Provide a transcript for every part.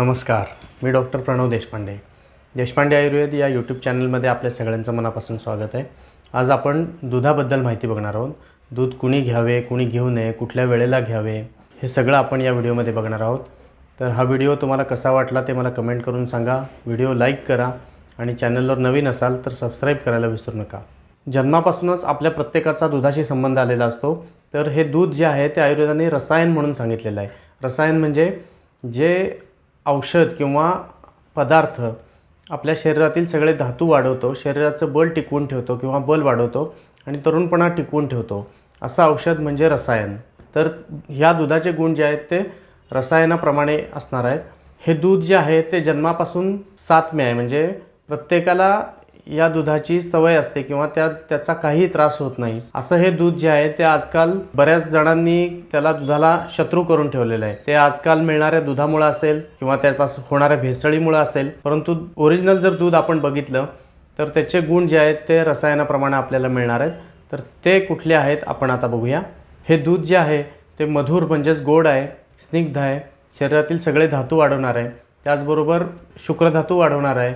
नमस्कार मी डॉक्टर प्रणव देशपांडे. देशपांडे आयुर्वेद या यूट्यूब चॅनलमध्ये आपल्या सगळ्यांचं मनापासून स्वागत आहे. आज आपण दुधाबद्दल माहिती बघणार आहोत. दूध कुणी घ्यावे कुणी घेऊ नये कुठल्या वेळेला घ्यावे हे सगळं आपण या व्हिडिओमध्ये बघणार आहोत. तर हा व्हिडिओ तुम्हाला कसा वाटला ते मला कमेंट करून सांगा. व्हिडिओ लाईक करा आणि चॅनलवर नवीन असाल तर सबस्क्राईब करायला विसरू नका. जन्मापासूनच आपल्या प्रत्येकाचा दुधाशी संबंध आलेला असतो. तर हे दूध जे आहे ते आयुर्वेदाने रसायन म्हणून सांगितलेलं आहे. रसायन म्हणजे जे औषध किंवा पदार्थ आपल्या शरीरातील सगळे धातू वाढवतो शरीराचं बल टिकवून ठेवतो किंवा बल वाढवतो आणि तरुणपणा टिकवून ठेवतो. असं औषध म्हणजे रसायन. तर ह्या दुधाचे गुण जे आहेत ते रसायनाप्रमाणे असणार आहेत. हे दूध जे आहे ते जन्मापासून सातमे आहे. म्हणजे प्रत्येकाला या दुधाची सवय असते किंवा त्या त्याचा काही त्रास होत नाही. असं हे दूध जे आहे ते आजकाल बऱ्याच जणांनी त्याला दुधाला शत्रू करून ठेवलेलं आहे. ते आजकाल मिळणाऱ्या दुधामुळं असेल किंवा त्याचा होणाऱ्या भेसळीमुळं असेल परंतु ओरिजिनल जर दूध आपण बघितलं तर त्याचे गुण जे आहेत ते रसायनाप्रमाणे आपल्याला मिळणार आहेत. तर ते कुठले आहेत आपण आता बघूया. हे दूध जे आहे ते मधुर म्हणजेच गोड आहे स्निग्ध आहे शरीरातील सगळे धातू वाढवणार आहे. त्याचबरोबर शुक्रधातू वाढवणार आहे.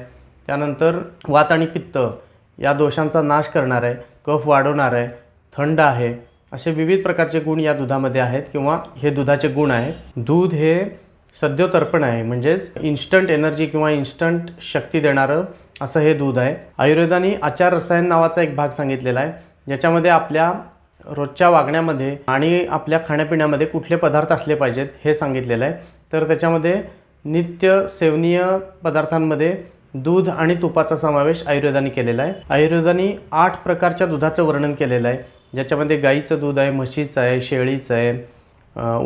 त्यानंतर वात आणि पित्त या दोषांचा नाश करणार आहे कफ वाढवणार आहे थंड आहे असे विविध प्रकारचे गुण या दुधामध्ये आहेत किंवा हे दुधाचे गुण आहे. दूध हे सद्योतर्पण आहे म्हणजेच इन्स्टंट एनर्जी किंवा इन्स्टंट शक्ती देणारं असं हे दूध आहे. आयुर्वेदाने आचार रसायन नावाचा एक भाग सांगितलेला आहे ज्याच्यामध्ये आपल्या रोजच्या वागण्यामध्ये आणि आपल्या खाण्यापिण्यामध्ये कुठले पदार्थ असले पाहिजेत हे सांगितलेलं आहे. तर त्याच्यामध्ये नित्य सेवनीय पदार्थांमध्ये दूध आणि तुपाचा समावेश आयुर्वेदाने केलेला आहे. आयुर्वेदाने आठ प्रकारच्या दुधाचं वर्णन केलेलं आहे. ज्याच्यामध्ये गाईचं दूध आहे म्हशीचं आहे शेळीचं आहे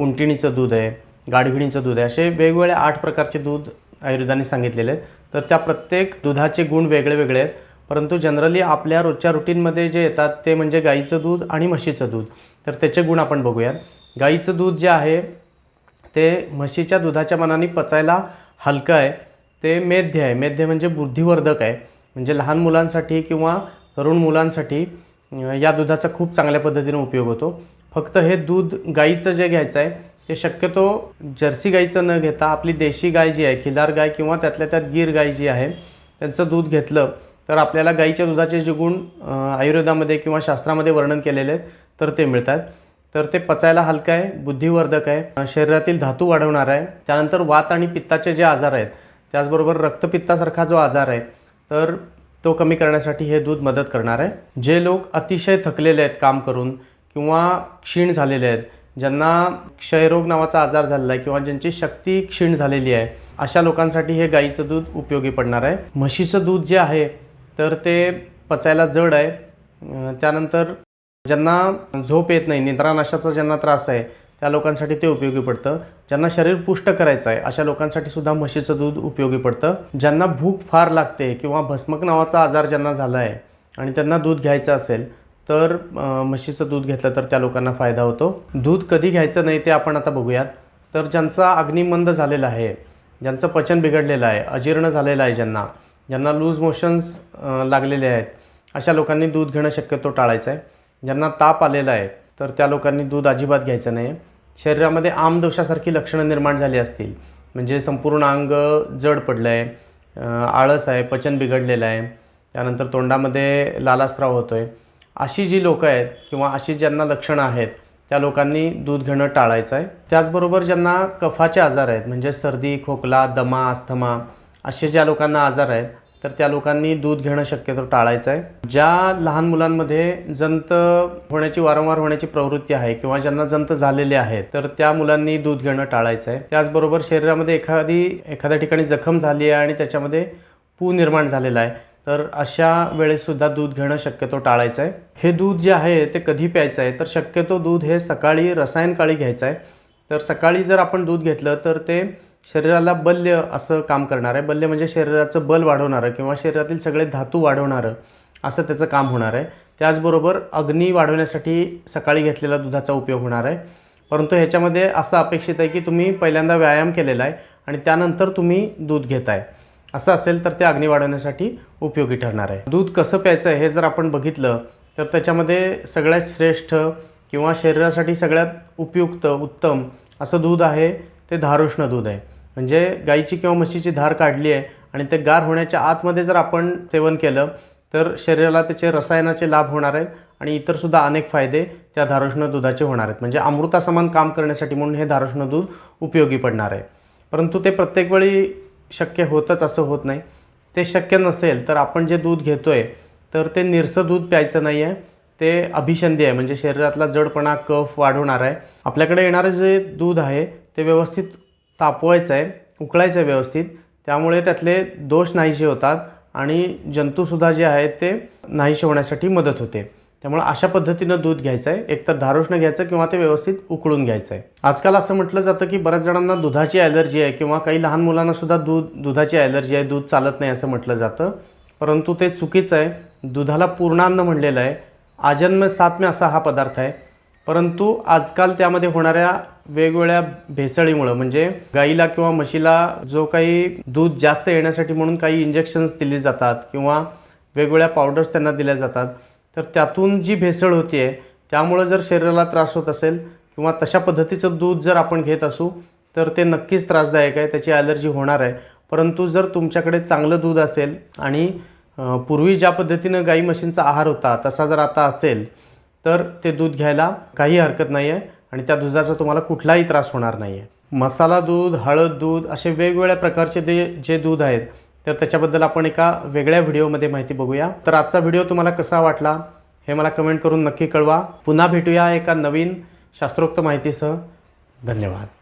उंटिणीचं दूध आहे गाढविणीचं दूध आहे. असे वेगवेगळ्या आठ प्रकारचे दूध आयुर्वेदाने सांगितलेले आहेत. तर त्या प्रत्येक दुधाचे गुण वेगळे वेगळे आहेत. परंतु जनरली आपल्या रोजच्या रुटीनमध्ये जे येतात ते म्हणजे गाईचं दूध आणि म्हशीचं दूध. तर त्याचे गुण आपण बघूयात. गाईचं दूध जे आहे ते म्हशीच्या दुधाच्या मनाने पचायला हलकं आहे. ते मेध्य आहे. मेध्य म्हणजे बुद्धिवर्धक आहे. म्हणजे लहान मुलांसाठी किंवा तरुण मुलांसाठी या दुधाचा खूप चांगल्या पद्धतीने उपयोग होतो. फक्त हे दूध गाईचं जे घ्यायचं आहे ते शक्यतो जर्सी गाईचं न घेता आपली देशी गाय जी आहे खिलार गाय किंवा त्यातल्या त्यात गीर गाय जी आहे त्यांचं दूध घेतलं तर आपल्याला गाईच्या दुधाचे जे गुण आयुर्वेदामध्ये किंवा शास्त्रामध्ये वर्णन केलेले आहेत तर ते मिळतात. तर ते पचायला हलकं आहे बुद्धिवर्धक आहे. शरीरातील धातू वाढवणार आहे. त्यानंतर वात आणि पित्ताचे जे आजार आहेत त्याचबरोबर रक्तपित्तासारखा जो आजार आहे तर तो कमी करण्यासाठी हे दूध मदत करणार आहे. जे लोक अतिशय थकलेले आहेत काम करून किंवा क्षीण झालेले आहेत ज्यांना क्षयरोग नावाचा आजार झालेला आहे किंवा ज्यांची शक्ती क्षीण झालेली आहे अशा लोकांसाठी हे गाईचं दूध उपयोगी पडणार आहे. म्हशीचं दूध जे आहे तर ते पचायला जड आहे. त्यानंतर ज्यांना झोप येत नाही निद्रानाशाचा ज्यांना त्रास आहे त्या लोकांसाठी ते उपयोगी पडतं. ज्यांना शरीर पुष्ट करायचं आहे अशा लोकांसाठी सुद्धा म्हशीचं दूध उपयोगी पडतं. ज्यांना भूक फार लागते किंवा भस्मक नावाचा आजार ज्यांना झाला आहे आणि त्यांना दूध घ्यायचं असेल तर म्हशीचं दूध घेतलं तर त्या लोकांना फायदा होतो. दूध कधी घ्यायचं नाही ते आपण आता बघूयात. तर ज्यांचा अग्निमंद झालेला आहे ज्यांचं पचन बिघडलेलं आहे अजीर्ण झालेलं आहे ज्यांना ज्यांना लूज मोशन्स लागलेले आहेत अशा लोकांनी दूध घेणं शक्यतो टाळायचं आहे. ज्यांना ताप आलेला आहे तर त्या लोकांनी दूध अजिबात घ्यायचं नाही. शरीरामध्ये आमदोषासारखी लक्षणं निर्माण झाली असतील. म्हणजे संपूर्ण अंग जड पडलं आहे आळस आहे पचन बिघडलेलं आहे. त्यानंतर तोंडामध्ये लालास्राव होतो आहे अशी जी लोकं आहेत किंवा अशी ज्यांना लक्षणं आहेत त्या लोकांनी दूध घेणं टाळायचं आहे त्याचबरोबर ज्यांना कफाचे आजार आहेत म्हणजे सर्दी खोकला दमा अस्थमा असे ज्या लोकांना आजार आहेत तर त्या लोकांनी दूध घेणं शक्यतो टाळायचं आहे. ज्या लहान मुलांमध्ये जंत होण्याची वारंवार होण्याची प्रवृत्ती आहे किंवा ज्यांना जंत झालेले आहेत तर त्या मुलांनी दूध घेणं टाळायचं आहे. त्याचबरोबर शरीरामध्ये एखादी एखाद्या ठिकाणी जखम झाली आहे आणि त्याच्यामध्ये पू निर्माण झालेला आहे तर अशा वेळेससुद्धा दूध घेणं शक्यतो टाळायचं आहे. हे दूध जे आहे ते कधी प्यायचं आहे? तर शक्यतो दूध हे सकाळी रसायनकाळी घ्यायचं आहे. तर सकाळी जर आपण दूध घेतलं तर ते शरीराला बल्य असं काम करणार आहे. बल्य म्हणजे शरीराचं बल वाढवणारं किंवा शरीरातील सगळे धातू वाढवणारं असं त्याचं काम होणार आहे. त्याचबरोबर अग्नी वाढवण्यासाठी सकाळी घेतलेला दुधाचा उपयोग होणार आहे. परंतु ह्याच्यामध्ये असं अपेक्षित आहे की तुम्ही पहिल्यांदा व्यायाम केलेला आहे आणि त्यानंतर तुम्ही दूध घेताय. असं असेल तर ते अग्नी वाढवण्यासाठी उपयोगी ठरणार आहे. दूध कसं प्यायचं आहे हे जर आपण बघितलं तर त्याच्यामध्ये सगळ्यात श्रेष्ठ किंवा शरीरासाठी सगळ्यात उपयुक्त उत्तम असं दूध आहे ते धारुष्ण दूध आहे. म्हणजे गाईची किंवा म्हशीची धार काढली आहे आणि ते गार होण्याच्या आतमध्ये जर आपण सेवन केलं तर शरीराला त्याचे रसायनाचे लाभ होणार आहेत आणि इतरसुद्धा अनेक फायदे त्या धारोष्ण दुधाचे होणार आहेत. म्हणजे अमृतासमान काम करण्यासाठी म्हणून हे धारोष्ण दूध उपयोगी पडणार आहे. परंतु ते प्रत्येक वेळी शक्य होतच असं होत नाही. ते शक्य नसेल तर आपण जे दूध घेतो आहे तर ते निरसं दूध प्यायचं नाही आहे. ते अभिषंधी आहे. म्हणजे शरीरातला जडपणा कफ वाढवणार आहे. आपल्याकडे येणारं जे दूध आहे ते व्यवस्थित तापवायचं आहे उकळायचं आहे व्यवस्थित. त्यामुळे त्यातले दोष नाहीसे होतात आणि जंतूसुद्धा जे आहेत ते नाहीसे होण्यासाठी मदत होते. त्यामुळे अशा पद्धतीनं दूध घ्यायचं आहे एकतर धारोष्ण घ्यायचं किंवा ते व्यवस्थित उकळून घ्यायचं आहे आजकाल असं म्हटलं जातं की बऱ्याच जणांना दुधाची ॲलर्जी आहे किंवा काही लहान मुलांनासुद्धा दूध दुधाची ॲलर्जी आहे दूध चालत नाही असं म्हटलं जातं. परंतु ते चुकीचं आहे. दुधाला पूर्णान्न म्हणलेलं आहे. आजन्म सातम्य असा हा पदार्थ आहे. परंतु आजकाल त्यामध्ये होणाऱ्या वेगवेगळ्या भेसळीमुळं म्हणजे गाईला किंवा म्हशीला जो काही दूध जास्त येण्यासाठी म्हणून काही इंजेक्शन्स दिली जातात किंवा वेगवेगळ्या पावडर्स त्यांना दिल्या जातात तर त्यातून जी भेसळ होती आहे त्यामुळं जर शरीराला त्रास होत असेल किंवा तशा पद्धतीचं दूध जर आपण घेत असू तर ते नक्कीच त्रासदायक आहे त्याची ॲलर्जी होणार आहे. परंतु जर तुमच्याकडे चांगलं दूध असेल आणि पूर्वी ज्या पद्धतीनं गाई म्हशींचा आहार होता तसा जर आता असेल तर ते दूध घ्यायला काही हरकत नाही आहे आणि त्या दुधाचा तुम्हाला कुठलाही त्रास होणार नाही आहे मसाला दूध हळद दूध असे वेगवेगळ्या प्रकारचे ते जे दूध आहेत तर त्याच्याबद्दल आपण एका वेगळ्या व्हिडिओमध्ये माहिती बघूया. तर आजचा व्हिडिओ तुम्हाला कसा वाटला हे मला कमेंट करून नक्की कळवा. पुन्हा भेटूया एका नवीन शास्त्रोक्त माहितीसह. धन्यवाद.